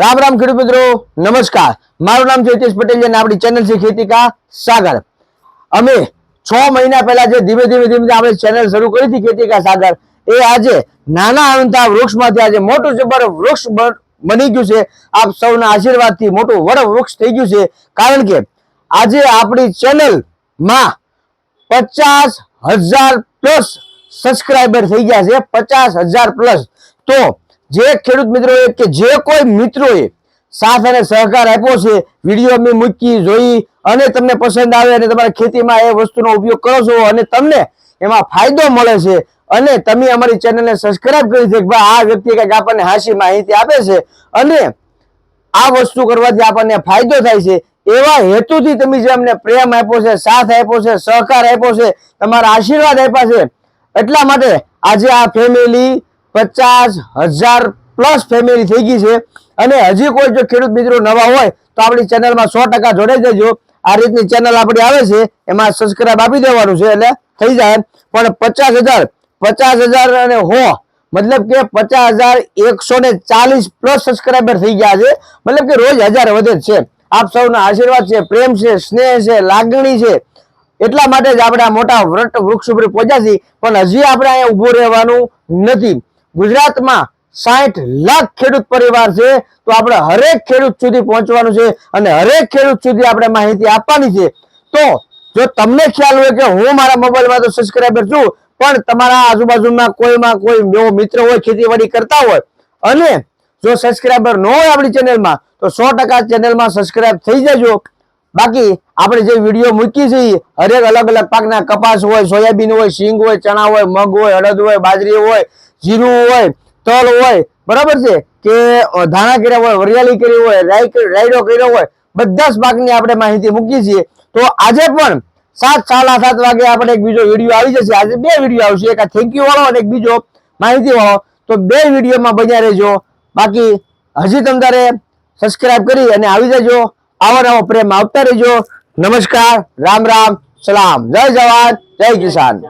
રામ રામ ખેડૂત મિત્રો, નમસ્કાર. મારું નામ છે પટેલ અને આપણી ચેનલ છે ખેતી કા સાગર. અમે છ મહિના પહેલા જે ધીમે ધીમે ધીમે આપણે ચેનલ શરૂ કરી હતી ખેતી કા સાગર, એ આજે નાના અનંતા વૃક્ષમાંથી આજે મોટું જબર વૃક્ષ બની ગયું છે. આપ સૌના આશીર્વાદથી મોટું વડ વૃક્ષ થઈ ગયું છે. કારણ કે આજે આપણી ચેનલમાં પચાસ હજાર પ્લસ સબસ્ક્રાઈબર થઈ ગયા છે. પચાસ હજાર પ્લસ તો જે ખેડૂત મિત્રોએ કે જે કોઈ મિત્રોએ સાથ અને સહકાર આપ્યો છે, વીડિયો અમે મૂકી, જોઈ અને તમને પસંદ આવે અને તમારા ખેતીમાં એ વસ્તુનો ઉપયોગ કરો છો અને તમને એમાં ફાયદો મળે છે અને તમે અમારી ચેનલને સબસ્ક્રાઇબ કરી છે કે ભાઈ આ વ્યક્તિ કંઈક આપણને હાસી માહિતી આપે છે અને આ વસ્તુ કરવાથી આપણને ફાયદો થાય છે, એવા હેતુથી તમે જે અમને પ્રેમ આપ્યો છે, સાથ આપ્યો છે, સહકાર આપ્યો છે, તમારા આશીર્વાદ આપ્યા છે, એટલા માટે આજે આ ફેમિલી પચાસ હજાર પ્લસ ફેમિલી થઈ ગઈ છે. અને હજી કોઈ જો ખેડૂત મિત્રો નવા હોય, તો આપણી ચેનલમાં સો ટકા જોડાઈ જજો. આ રીતની ચેનલ આપણી આવે છે, એમાં સબસ્ક્રાઇબ આપી દેવાનું છે, એટલે થઈ જાય. પણ પચાસ હજાર પચાસ હજાર અને હો, મતલબ કે પચાસ હજાર એકસો ને ચાલીસ પ્લસ સબસ્ક્રાઈબર થઈ ગયા છે. મતલબ કે રોજ હજાર વધે છે. આપ સૌના આશીર્વાદ છે, પ્રેમ છે, સ્નેહ છે, લાગણી છે. એટલા માટે જ આપણે આ મોટા વૃક્ષ ઉપર પહોંચ્યા છીએ. પણ હજી આપણે અહીંયા ઊભું રહેવાનું નથી. ગુજરાતમાં સાઠ લાખ ખેડૂત પરિવાર છે, તો આપણે હરેક ખેડૂત સુધી પહોંચવાનું છે અને હરેક ખેડૂત સુધી આપણે માહિતી આપવાની છે. તો જો તમને ખ્યાલ હોય કે હું મારા મોબાઈલમાં તો સબસ્ક્રાઈબર છું, પણ તમારા આજુબાજુમાં કોઈમાં કોઈ એવો મિત્ર હોય, ખેતીવાડી કરતા હોય, અને જો સબસ્ક્રાઈબર ન હોય આપણી ચેનલમાં તો સો ટકા ચેનલમાં સબસ્ક્રાઈબ થઈ જજો. બાકી આપણે જે વીડિયો મૂકી છે હરેક અલગ અલગ પાકના કપાસ હોય, સોયાબીન હોય સિંગ હોય, ચણા હોય, મગ હોય, અડદ હોય, બાજરી હોય, જીરું હોય, તલ હોય, બરાબર છે? કે ધાણા કર્યા હોય, વરિયાળી કરી હોય રાયડો કર્યો હોય, બધા જ પાકની આપણે માહિતી મૂકીએ છીએ. તો આજે પણ સાત, સાડા સાત વાગે આપણે એક બીજો વીડિયો આવી જશે. આજે બે વીડિયો આવશે. એક થેન્ક યુ વાળો અને એક બીજો માહિતી વાળો. તો બે વિડીયોમાં બન્યા રહેજો. બાકી હજી તમ તારે સબસ્ક્રાઇબ કરી અને આવી જજો. આવો નવો પ્રેમ આવતા રહેજો. નમસ્કાર રામ રામ સલામ. જય જવાન જય કિસાન.